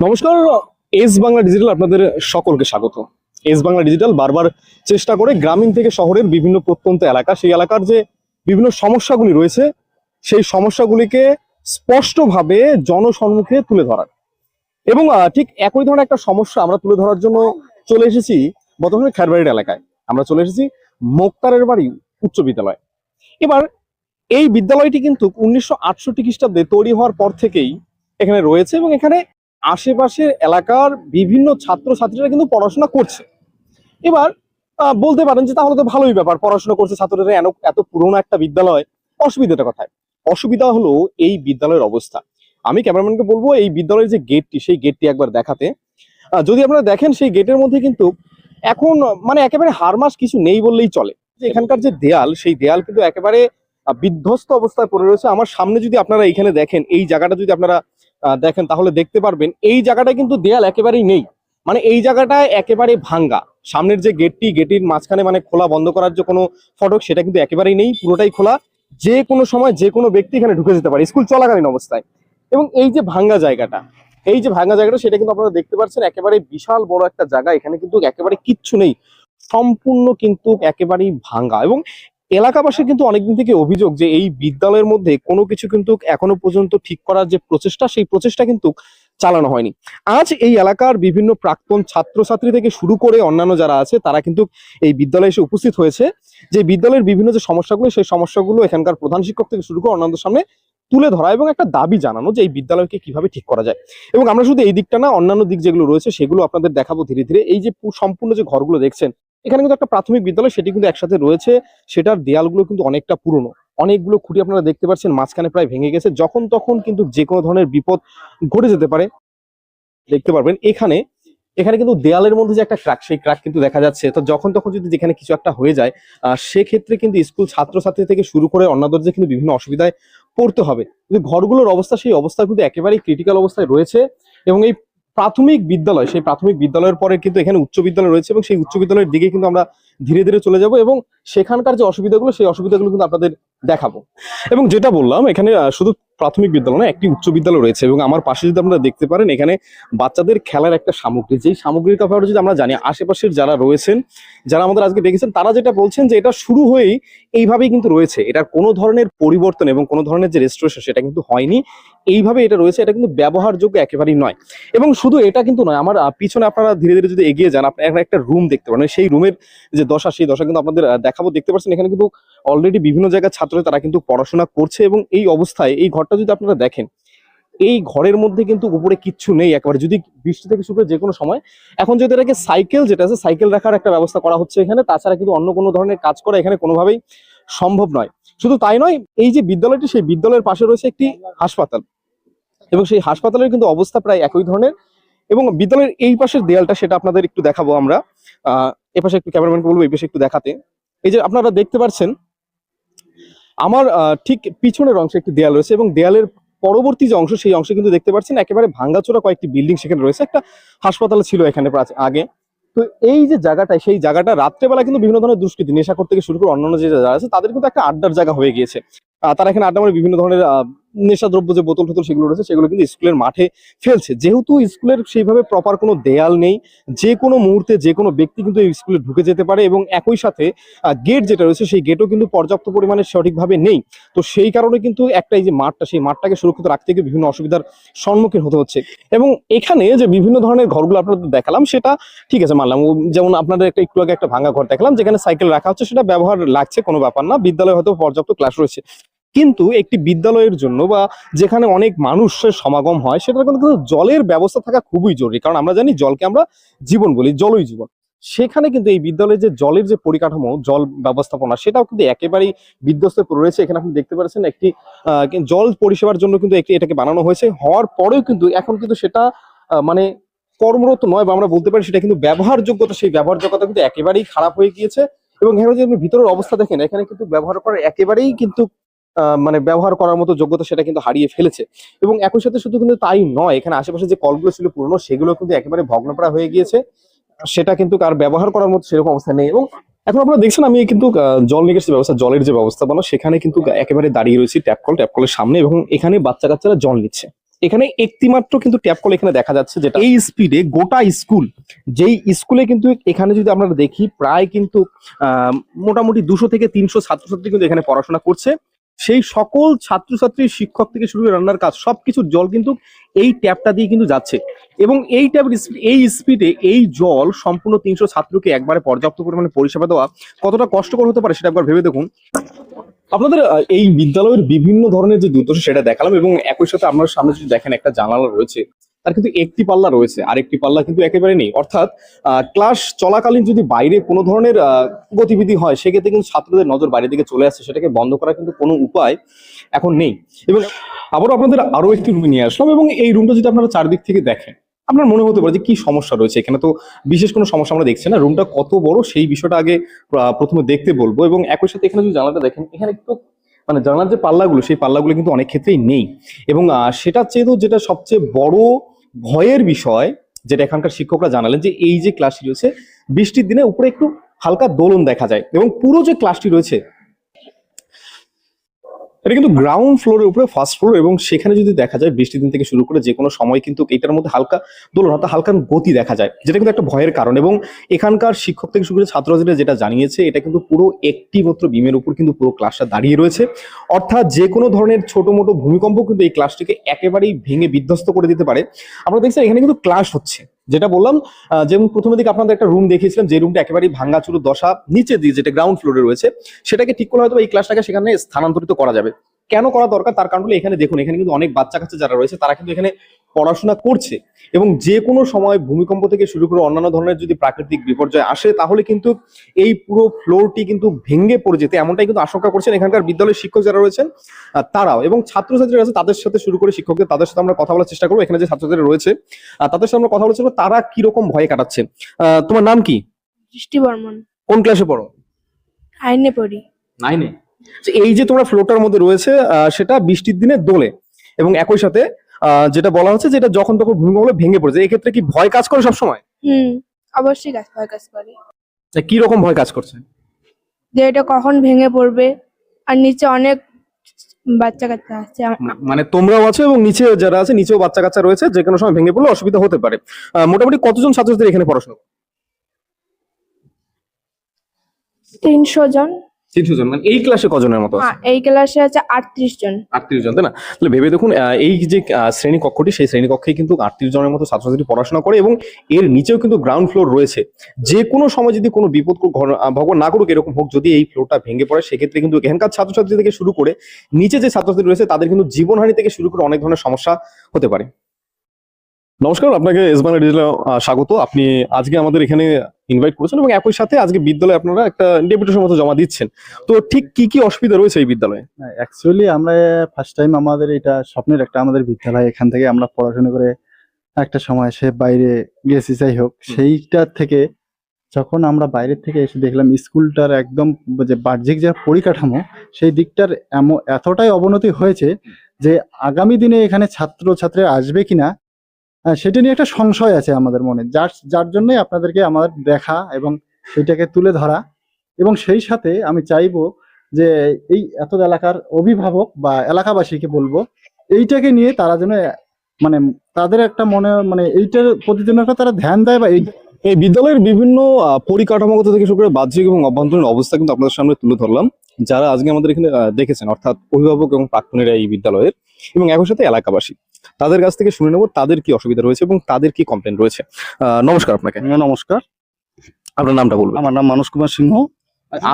নমস্কার, S Bangla digital আপনাদের সকলকে স্বাগত। এস বাংলা ডিজিটাল বারবার চেষ্টা করে গ্রামীণ থেকে শহরের বিভিন্ন প্রত্যন্ত এলাকা, সেই এলাকার যে বিভিন্ন সমস্যাগুলি রয়েছে, সেই সমস্যাগুলিকে স্পষ্টভাবে জনসম্মুখে তুলে ধরার। এবং ঠিক একই ধরনের একটা সমস্যা আমরা তুলে ধরার জন্য চলে এসেছি বর্তমানে খেরবাড়ির এলাকায়। আমরা চলে এসেছি মোক্তারের বাড়ি, উচ্চ বিদ্যালয়। এবার, এই বিদ্যালয়টি কিন্তু উনিশশো আটষট্টি খ্রিস্টাব্দে তৈরি হওয়ার পর থেকেই এখানে রয়েছে এবং এখানে আশেপাশের এলাকার বিভিন্ন ছাত্রছাত্রীরা কিন্তু পড়াশোনা করছে। এবার বলতে পারেন যে তাহলে তো ভালোই ব্যাপার, পড়াশোনা করছে ছাত্ররা এত পুরোনো একটা বিদ্যালয়। অসুবিধাটা কথায়। অসুবিধা হলো এই বিদ্যালয়ের অবস্থা। আমি ক্যামেরাম্যানকে বলব, এই বিদ্যালয়ের যে গেটটি সেই গেটটি একবার দেখাতে। যদি আপনারা দেখেন, সেই গেটের মধ্যে কিন্তু এখন মানে একেবারে হারমাস কিছু নেই বললেই চলে। এখানকার যে দেয়াল, সেই দেয়াল কিন্তু একেবারে বিধ্বস্ত অবস্থায় পড়ে রয়েছে। আমার সামনে যদি আপনারা এখানে দেখেন, এই জায়গাটা যদি আপনারা দেখেন, তাহলে দেখতে পারবেন, এই জায়গাটায় কিন্তু দেয়াল একেবারেই নেই। মানে এই জায়গাটায় একেবারে ভাঙ্গা। সামনের যে গেটটি গেটের মাঝখানে মানে খোলা বন্ধ করার যে কোনো ফটক, সেটা কিন্তু একেবারেই নেই, পুরোটাই খোলা। যে কোনো সময় যে কোনো ব্যক্তি এখানে ঢুকে যেতে পারে, স্কুল চলাকালীন অবস্থায়। এবং এই যে ভাঙ্গা জায়গাটা, এই যে ভাঙ্গা জায়গাটা, সেটা কিন্তু আপনারা দেখতে পাচ্ছেন, একেবারে বিশাল বড় একটা জায়গা। এখানে কিন্তু একেবারে কিচ্ছু নেই। সম্পূর্ণ কিন্তু একেবারেই ভাঙ্গা। এবং এলাকাবাসীর কিন্তু অনেকদিন থেকে অভিযোগ যে এই বিদ্যালয়ের মধ্যে কোনো কিছু কিন্তু এখনও পর্যন্ত ঠিক করার যে প্রচেষ্টা, সেই প্রচেষ্টা কিন্তু চালানো হয়নি। আজ এই এলাকার বিভিন্ন প্রাক্তন ছাত্রছাত্রী থেকে শুরু করে অন্যান্য যারা আছে, তারা কিন্তু এই বিদ্যালয়ে এসে উপস্থিত হয়েছে। যে বিদ্যালয়ের বিভিন্ন যে সমস্যাগুলো, সেই সমস্যাগুলো এখানকার প্রধান শিক্ষক থেকে শুরু করে অন্যান্যদের সামনে তুলে ধরা এবং একটা দাবি জানানো যে এই বিদ্যালয়কে কীভাবে ঠিক করা যায়। এবং আমরা শুধু এই দিকটা না, অন্যান্য দিক যেগুলো রয়েছে, সেগুলো আপনাদের দেখাবো ধীরে ধীরে। এই যে সম্পূর্ণ যে ঘরগুলো দেখছেন এখানে কিন্তু একটা প্রাথমিক বিদ্যালয়, সেটি কিন্তু একসাথে রয়েছে। সেটার দেয়ালগুলো কিন্তু অনেকটা পুরনো। অনেকগুলো খুঁটি আপনারা দেখতে পাচ্ছেন, মাঝখানে প্রায় ভেঙে গেছে। যখন তখন কিন্তু যে কোনো ধরনের বিপদ ঘটে যেতে পারে। দেখতে পারবেন, এখানে এখানে কিন্তু দেয়ালের মধ্যে যে একটা ক্র্যাক সেই ক্র্যাক কিন্তু দেখা যাচ্ছে। তো যখন তখন যদি যেখানে কিছু একটা হয়ে যায় সেক্ষেত্রে কিন্তু স্কুল ছাত্রছাত্রী থেকে শুরু করে অন্যদের যে কিন্তু বিভিন্ন অসুবিধায় পড়তে হবে। কিন্তু ঘরগুলোর অবস্থা, সেই অবস্থা কিন্তু একেবারেই ক্রিটিক্যাল অবস্থায় রয়েছে এবং এই প্রাথমিক বিদ্যালয়, সেই প্রাথমিক বিদ্যালয়ের পরে কিন্তু এখানে উচ্চ বিদ্যালয় রয়েছে এবং সেই উচ্চ বিদ্যালয়ের দিকে কিন্তু আমরা ধীরে ধীরে চলে যাব এবং সেখানকার যে অসুবিধাগুলো, সেই অসুবিধাগুলো কিন্তু আপনাদের দেখাবো। এবং যেটা বললাম, এখানে শুধু প্রাথমিক বিদ্যালয় না, একটি উচ্চ বিদ্যালয় রয়েছে এবং আমার পাশে যদি আপনারা দেখতে পারেন, এখানে বাচ্চাদের খেলার একটা সামগ্রী। যেই সামগ্রীর কথা যদি আমরা জানি, আশেপাশের যারা রয়েছেন, যারা আমাদের আজকে দেখেছেন, তারা যেটা বলছেন যে এটা শুরু হয়েই এইভাবেই কিন্তু রয়েছে। এটার কোনো ধরনের পরিবর্তন এবং কোনো ধরনের যে রেস্টোরেশন সেটা কিন্তু হয়নি। এইভাবে এটা রয়েছে, এটা কিন্তু ব্যবহারযোগ্য একেবারেই নয়। এবং শুধু এটা কিন্তু নয়, আমার পিছনে আপনারা ধীরে ধীরে যদি এগিয়ে যান, আপনারা একটা রুম দেখতে পারেন। সেই রুমের যে দশা সেই দশা কিন্তু আপনাদের দেখাবো। দেখতে পাচ্ছেন, এখানে কিন্তু অলরেডি বিভিন্ন জায়গার ছাত্র তারা কিন্তু পড়াশোনা করছে এবং এই অবস্থায়, এই ঘরটা যদি আপনারা দেখেন, এই ঘরের মধ্যে কিন্তু উপরে কিচ্ছু নেই একেবারে। যদি বৃষ্টি থেকে শুরু যে কোনো সময়, এখন যদি এটাকে সাইকেল যেটা আছে সাইকেল রাখার একটা ব্যবস্থা করা হচ্ছে এখানে, তাছাড়া কিন্তু অন্য কোনো ধরনের কাজ করা এখানে কোনোভাবেই সম্ভব নয়। শুধু তাই নয়, এই যে বিদ্যালয়টি, সেই বিদ্যালয়ের পাশে রয়েছে একটি হাসপাতাল এবং সেই হাসপাতালের কিন্তু অবস্থা প্রায় একই ধরনের এবং বিদ্যালয়ের এই পাশের দেয়ালটা, সেটা আপনাদের একটু দেখাবো আমরা। আহ এ পাশে একটু ক্যামেরাম্যানকে বলব এই পাশে একটু দেখাতে। এই যে আপনারা দেখতে পাচ্ছেন, আমার ঠিক পিছনের অংশে একটি দেয়াল রয়েছে এবং দেয়ালের পরবর্তী যে অংশ, সেই অংশে কিন্তু দেখতে পাচ্ছেন একেবারে ভাঙ্গাচোরা কয়েকটি বিল্ডিং সেখানে রয়েছে। একটা হাসপাতাল ছিল এখানে আগে। তো এই যে জায়গাটা, সেই জায়গাটা রাত্রেবেলা কিন্তু বিভিন্ন ধরনের দুষ্কৃতি, নেশা করতে শুরু করে অন্যান্য যে যারা আছে, তাদের কিন্তু একটা আড্ডার জায়গা হয়ে গিয়েছে। তারা এখানে আড্ডা বিভিন্ন ধরনের নেশাদ্রব্য যে বোতল টোতল সেগুলো রয়েছে, সেগুলো কিন্তু স্কুলের মাঠে ফেলছে। যেহেতু স্কুলের সেইভাবে প্রপার কোনো দেয়াল নেই, যে কোনো মুহূর্তে যে কোনো ব্যক্তি কিন্তু এই স্কুলে ঢুকে যেতে পারে এবং একই সাথে গেট যেটা রয়েছে, সেই গেটও কিন্তু পর্যাপ্ত পরিমাণে সঠিকভাবে নেই। তো সেই কারণে কিন্তু একটা এই যে মাঠটা, সেই মাঠটাকে সুরক্ষিত রাখতে গিয়ে বিভিন্ন অসুবিধার সম্মুখীন হতে হচ্ছে। এবং এখানে যে বিভিন্ন ধরনের ঘরগুলো আপনাদের দেখালাম, সেটা ঠিক আছে, মানলাম। যেমন আপনাদের একটা, একটু আগে একটা ভাঙা ঘর দেখালাম, যেখানে সাইকেল রাখা হচ্ছে, সেটা ব্যবহার লাগছে, কোনো ব্যাপার না। বিদ্যালয়ে হয়তো পর্যাপ্ত ক্লাস রয়েছে। কিন্তু একটি বিদ্যালয়ের জন্য বা যেখানে অনেক মানুষের সমাগম হয়, সেটার কিন্তু জলের ব্যবস্থা থাকা খুবই জরুরি। কারণ আমরা জানি জলকে আমরা জীবন বলি, জলই জীবন। সেখানে কিন্তু এই বিদ্যালয়ে যে জলের যে পরিকাঠামো, জল ব্যবস্থাপনা, সেটাও কিন্তু একেবারেই বিধ্বস্ত রয়েছে। এখানে আপনি দেখতে পাচ্ছেন একটি জল পরিষেবার জন্য কিন্তু একটি, এটাকে বানানো হয়েছে। হওয়ার পরেও কিন্তু এখন কিন্তু সেটা মানে কর্মরত নয় বা আমরা বলতে পারি সেটা কিন্তু ব্যবহারযোগ্যতা, সেই ব্যবহারযোগ্যতা কিন্তু একেবারেই খারাপ হয়ে গিয়েছে। এবং এখানে যদি আপনি ভিতরের অবস্থা দেখেন, এখানে কিন্তু ব্যবহার করার একেবারেই কিন্তু মানে ব্যবহার করার মতো যোগ্যতা সেটা কিন্তু হারিয়ে ফেলেছে। এবং একই সাথে শুধু কিন্তু তাই নয়, এখানে আশেপাশে যে কলগুলো ছিল পুরনো, সেগুলো কিন্তু একেবারে ভগ্নপ্রায় হয়ে গিয়েছে। সেটা কিন্তু আর ব্যবহার করার মতো সেরকম অবস্থা নেই এবং এখন আপনারা দেখছেন আমি কিন্তু জল নিকাশের ব্যবস্থা, জলের যে ব্যবস্থা ব্যবস্থাপনা, সেখানে কিন্তু একেবারে দাঁড়িয়ে রয়েছি ট্যাপ কল, ট্যাপ কলের সামনে এবং এখানে বাচ্চা কাচ্চারা জল নিচ্ছে। এখানে একটি মাত্র কিন্তু ট্যাপ কল এখানে দেখা যাচ্ছে যেটা এই স্পিডে গোটা স্কুল যেই স্কুলে কিন্তু এখানে যদি আমরা দেখি, প্রায় কিন্তু মোটামুটি দুশো থেকে তিনশো ছাত্রছাত্রী কিন্তু এখানে পড়াশোনা করছে। সেই সকল ছাত্রছাত্রী, শিক্ষক থেকে শুরু করে রান্নার কাজ সব সবকিছুর জল কিন্তু এই ট্যাপটা দিয়ে কিন্তু যাচ্ছে। এবং এই ট্যাপ এই স্পিডে এই জল সম্পূর্ণ তিনশো ছাত্রকে একবারে পর্যাপ্ত পরিমাণে পরিষেবা দেওয়া কতটা কষ্টকর হতে পারে সেটা একবার ভেবে দেখুন। আপনাদের এই বিদ্যালয়ের বিভিন্ন ধরনের যে দুর্দশা সেটা দেখালাম এবং একই সাথে আপনার সামনে যদি দেখেন একটা জানালা রয়েছে। তার কিন্তু একটি পাল্লা রয়েছে আর একটি পাল্লা কিন্তু একেবারে নেই। অর্থাৎ ক্লাস চলাকালীন যদি বাইরে কোনো ধরনের গতিবিধি হয় সেক্ষেত্রে কিন্তু ছাত্রদের নজর বাইরের দিকে চলে আসছে সেটাকে বন্ধ করার কিন্তু কোনো উপায় এখন নেই। এবং আবারও আপনাদের আরও একটি রুমে নিয়ে আসলাম এবং এই রুমটা যদি আপনারা চারদিক থেকে দেখেন আপনার মনে হতে পারে যে কি সমস্যা রয়েছে? এখানে তো বিশেষ কোনো সমস্যা আমরা দেখছি না। রুমটা কত বড় সেই বিষয়টা আগে প্রথমে দেখতে বলব এবং একই সাথে এখানে যদি জানালাটা দেখেন এখানে একটু মানে জানালার যে পাল্লাগুলো সেই পাল্লাগুলো কিন্তু অনেক ক্ষেত্রেই নেই। এবং আহ, সেটার চেয়েও যেটা সবচেয়ে বড় ভয়ের বিষয় যেটা এখানকার শিক্ষকরা জানালেন যে এই যে ক্লাসটি রয়েছে, বৃষ্টির দিনে উপরে একটু হালকা দোলন দেখা যায় এবং পুরো যে ক্লাসটি রয়েছে এটা কিন্তু গ্রাউন্ড ফ্লোরের উপরে ফার্স্ট ফ্লোর এবং সেখানে যদি দেখা যায় বৃষ্টির দিন থেকে শুরু করে যে কোনো সময় কিন্তু এটার মধ্যে হালকা দোলন অর্থাৎ হালকা গতি দেখা যায়, যেটা কিন্তু একটা ভয়ের কারণ এবং এখানকার শিক্ষক থেকে শুরু করে ছাত্রছাত্রীরা যেটা জানিয়েছে, এটা কিন্তু পুরো একটি মাত্র বিমের উপর কিন্তু পুরো ক্লাসটা দাঁড়িয়ে রয়েছে। অর্থাৎ যে কোনো ধরনের ছোট মোটো ভূমিকম্প কিন্তু এই ক্লাসটিকে একেবারেই ভেঙে বিধ্বস্ত করে দিতে পারে। আমরা দেখছি এখানে কিন্তু ক্লাস হচ্ছে। যেটা বললাম যেমন প্রথমে দিকে আপনাদের একটা রুম দেখিয়েছিলাম, যে রুমটা একেবারেই ভাঙ্গাচুরো দশা, নিচে দিয়ে যেটা গ্রাউন্ড ফ্লোরে রয়েছে, সেটাকে ঠিক করে হয়তো এই ক্লাসটাকে সেখানে স্থানান্তরিত করা যাবে। কেন করা দরকার? তার কারণ হলো এখানে দেখুন এখানে কিন্তু অনেক বাচ্চা কাচ্চা যারা রয়েছে তারা কিন্তু এখানে পড়াশোনা করছে। এবং যে কোনো সময় ভূমিকম্প থেকে শুরু করে অন্যান্য ধরনের যদি প্রাকৃতিক বিপর্যয় আসে তাহলে কিন্তু এই পুরো ফ্লোরটি কিন্তু ভেঙে পড়ে যেতে এমনটাই কিন্তু আশঙ্কা করছেন এখানকার বিদ্যালয়ের শিক্ষক যারা রয়েছেন তারাও। এবং ছাত্রছাত্রীরা আছে তাদের সাথে শুরু করে শিক্ষকদের তাদের সাথে আমরা কথা বলার চেষ্টা করব। এখানে যে ছাত্রছাত্রী রয়েছে তাদের সাথে আমরা কথা বলার চেষ্টা করব, তারা কীরকম ভয়ে কাটাচ্ছে? আহ, তোমার নাম কি? দৃষ্টি বর্মন কোন ক্লাসে পড়ো? আইনে পড়ি। নাইনে এই যে তোমরা ফ্লোটার মধ্যে রয়েছে সেটা বৃষ্টির দিনে দোলে। এবং একই সাথে আহ, যেটা বলা হচ্ছে যেটা যখন তখন ভূমিকম্প ভেঙে পড়েছে এই ক্ষেত্রে কি ভয় কাজ করে সবসময়? হুম অবশ্যই কাজ ভয় কাজ করে। কি রকম ভয় কাজ করছে? যে এটা কখন ভেঙে পড়বে আর নিচে অনেক বাচ্চা কাচ্চা আছে। মানে তোমরাও আছো এবং নিচে যারা আছে নিচেও বাচ্চা কাচ্চা রয়েছে যে কোনো সময় ভেঙে পড়লে অসুবিধা হতে পারে। মোটামুটি কতজন ছাত্রছাত্রী এখানে পড়াশোনা? করে? তিনশো জন। তিনশো জন মানে এই ক্লাসে কজনের মতো আছে? হ্যাঁ এই ক্লাসে আছে আটত্রিশ জন। আটত্রিশ জন তাই না? তাহলে ভেবে দেখুন এই যে আহ, শ্রেণি কক্ষটি সেই শ্রেণি কক্ষে কিন্তু আটত্রিশ জনের মতো ছাত্রছাত্রী পড়াশোনা করে এবং এর নিচেও কিন্তু গ্রাউন্ড ফ্লোর রয়েছে। যে কোনো সময় যদি কোনো বিপদ ভগবান না করুক এরকম হোক যদি এই ফ্লোরটা ভেঙে পড়ে সেক্ষেত্রে কিন্তু এখানকার ছাত্রছাত্রী থেকে শুরু করে নিচে যে ছাত্রছাত্রী রয়েছে তাদের কিন্তু জীবনহানি থেকে শুরু করে অনেক ধরনের সমস্যা হতে পারে। নমস্কার আপনাকে এস বাংলা ডিজিটাল স্বাগত। আপনি আজকে আমাদের এখানে ইনভাইট করেছেন এবং একই সাথে আজকে বিদ্যালয়ে আপনারা একটা ডেপুটেশন মতো জমা দিচ্ছেন। তো ঠিক কি কি অসুবিধা রয়েছে এই বিদ্যালয়ে? অ্যাকচুয়ালি আমরা ফার্স্ট টাইম আমাদের এটা স্বপ্নের একটা আমাদের বিদ্যালয়। এখান থেকে আমরা পড়াশোনা করে একটা সময় সে বাইরে গেছি যাই হোক। সেইটা থেকে যখন আমরা বাইরের থেকে এসে দেখলাম স্কুলটার একদম যে বাহ্যিক যে পরিকাঠামো সেই দিকটার এমন এতটাই অবনতি হয়েছে যে আগামী দিনে এখানে ছাত্র ছাত্রীরা আসবে কিনা সেটা নিয়ে একটা সংশয় আছে আমাদের মনে। যার যার জন্যই আপনাদেরকে আমাদের দেখা এবং সেটাকে তুলে ধরা। এবং সেই সাথে আমি চাইব যে এই এত এলাকার অভিভাবক বা এলাকাবাসীকে বলব, এইটাকে নিয়ে তারা যেন মানে তাদের একটা মনে মানে এইটার প্রতি যেন একটা তারা ধ্যান দেয় বা এই এই বিদ্যালয়ের বিভিন্ন পরিকাঠামোগত থেকে শুরু করে বাহ্যিক এবং অভ্যন্তরীণ অবস্থা কিন্তু আপনাদের সামনে তুলে ধরলাম। যারা আজকে আমাদের এখানে দেখেছেন, অর্থাৎ অভিভাবক এবং প্রাক্তনীরা এই বিদ্যালয়ের এবং একই সাথে এলাকাবাসী। তাদের কাছ থেকে শুনে নেব তাদের কি অসুবিধা রয়েছে এবং তাদের কি কমপ্লেন রয়েছে। নমস্কার আপনাকে। নমস্কার। আপনার নামটা বলবেন। আমার নাম মানস কুমার সিংহ।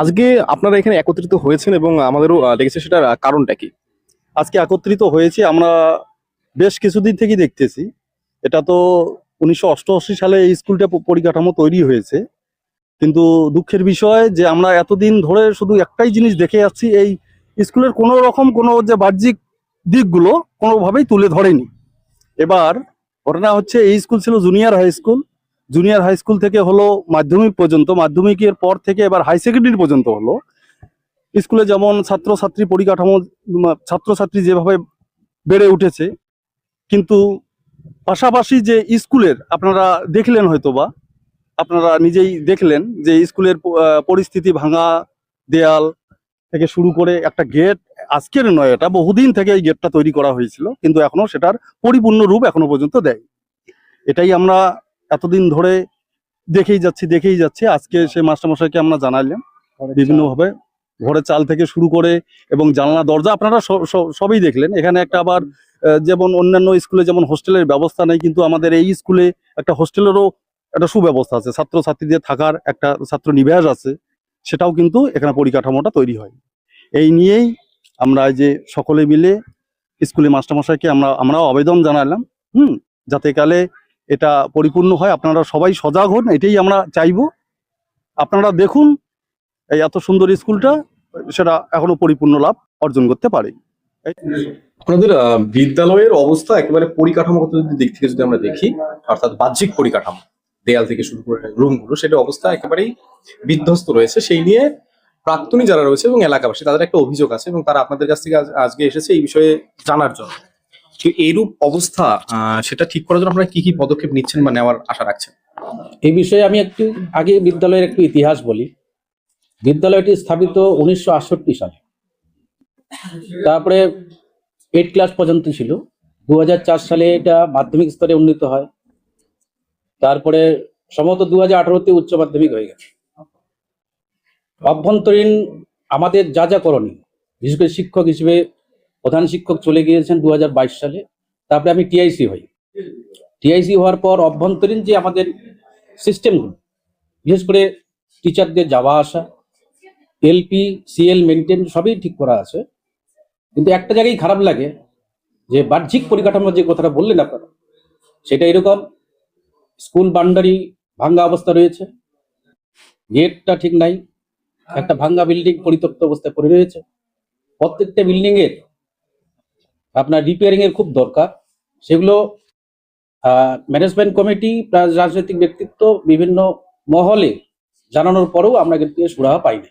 আজকে আপনারা এখানে একত্রিত হয়েছেন এবং আমাদেরও লেগেছে সেটার কারণটা কি? আজকে একত্রিত হয়েছে আমরা বেশ কিছুদিন থেকেই দেখতেছি। এটা তো উনিশশো অষ্টআশি সালে এই স্কুলটা পরিকাঠামো তৈরি হয়েছে। কিন্তু দুঃখের বিষয় যে আমরা এতদিন ধরে শুধু একটাই জিনিস দেখে যাচ্ছি এই স্কুলের কোনো রকম কোনো যে বাহ্যিক দিকগুলো কোনোভাবেই তুলে ধরেনি। এবার ঘটনা হচ্ছে এই স্কুল ছিল junior high school junior high school থেকে হলো মাধ্যমিক পর্যন্ত। মাধ্যমিকের পর থেকে এবার হাই সেকেন্ডারি পর্যন্ত হলো। স্কুলে যেমন ছাত্রছাত্রী পরিকাঠামো ছাত্রছাত্রী যেভাবে বেড়ে উঠেছে, কিন্তু পাশাপাশি যে স্কুলের, আপনারা দেখলেন হয়তোবা, আপনারা নিজেই দেখলেন যে স্কুলের পরিস্থিতি ভাঙা, দেয়াল থেকে শুরু করে একটা গেট আজকের নয় এটা বহুদিন থেকে এই গেটটা তৈরি করা হয়েছিল কিন্তু এখনও সেটার পরিপূর্ণ রূপ এখনও পর্যন্ত দেয়। এটাই আমরা এতদিন ধরে দেখেই যাচ্ছি দেখেই যাচ্ছি। আজকে সে মাস্টারমশাইকে আমরা জানাইলাম বিভিন্নভাবে ঘরের চাল থেকে শুরু করে এবং জানলা দরজা আপনারা সবই দেখলেন। এখানে একটা আবার যেমন অন্যান্য স্কুলে যেমন হোস্টেলের ব্যবস্থা নেই কিন্তু আমাদের এই স্কুলে একটা হোস্টেলেরও একটা সুব্যবস্থা আছে। ছাত্র ছাত্রীদের থাকার একটা ছাত্র নিবাস আছে। সেটাও কিন্তু এখানে পরিকাঠামোটা তৈরি হয়। এই নিয়েই আমরা যে সকলে মিলে স্কুলে মাস্টারমশাইকে আমরা, আমরাও আবেদন জানালাম, হুম? যাতে কালে এটা পরিপূর্ণ হয়। আপনারা সবাই সজাগ হন, এটাই আমরা চাইব। আপনারা দেখুন এই এত সুন্দর স্কুলটা, সেটা এখনও পরিপূর্ণ লাভ অর্জন করতে পারে। আপনাদের বিদ্যালয়ের অবস্থা একেবারে পরিকাঠামোগত দিক থেকে যদি আমরা দেখি, অর্থাৎ বাহ্যিক পরিকাঠামো। দেয়াল থেকে শুরু করে রুমগুলো, সেটা অবস্থা একেবারেই বিধ্বস্ত রয়েছে। সেই নিয়ে প্রাক্তনী যারা রয়েছে এবং এলাকাবাসী, তাদের একটা অভিযোগ আছে এবং তারা আপনাদের কাছ থেকে আজকে এসেছে এই বিষয়ে জানার জন্য। এইরূপ অবস্থা সেটা ঠিক করার জন্য আপনারা কি কি পদক্ষেপ নিচ্ছেন বা নেওয়ার আশা রাখছেন? এই বিষয়ে আমি একটু আগে বিদ্যালয়ের একটু ইতিহাস বলি। বিদ্যালয়টি স্থাপিত উনিশশো আটষট্টি সালে। তারপরে এইট ক্লাস পর্যন্ত ছিল। দু হাজার চার সালে এটা মাধ্যমিক স্তরে উন্নীত হয়। তারপরে সম্ভবত দু হাজার আঠারোতে উচ্চ মাধ্যমিক হয়ে গেছে। অভ্যন্তরীণ আমাদের যা যা করণীয়, বিশেষ করে শিক্ষক হিসেবে প্রধান শিক্ষক চলে গিয়েছেন দু হাজার বাইশ সালে, তারপরে আমি টিআইসি হই। টিআইসি হওয়ার পর অভ্যন্তরীণ যে আমাদের সিস্টেমগুলো, বিশেষ করে টিচারদের যাওয়া আসা, এলপি, সিএল, মেনটেন সবই ঠিক করা আছে। কিন্তু একটা জায়গায় খারাপ লাগে যে বাহ্যিক পরিকাঠামোর যে কথাটা বললেন আপনারা, সেটা এরকম স্কুল বাউন্ডারি ভাঙ্গা অবস্থা রয়েছে। গেটটা ঠিক নাই। একটা ভাঙ্গা বিল্ডিং পরিত্যক্ত অবস্থায় পড়ে রয়েছে। প্রত্যেকটা বিল্ডিং এর আপনার রিপেয়ারিং এর খুব দরকার। সেগুলো ম্যানেজমেন্ট কমিটি রাজনৈতিক ব্যক্তিত্ব বিভিন্ন মহলে জানানোর পরেও আমরা কিন্তু সুরাহা পাইনি।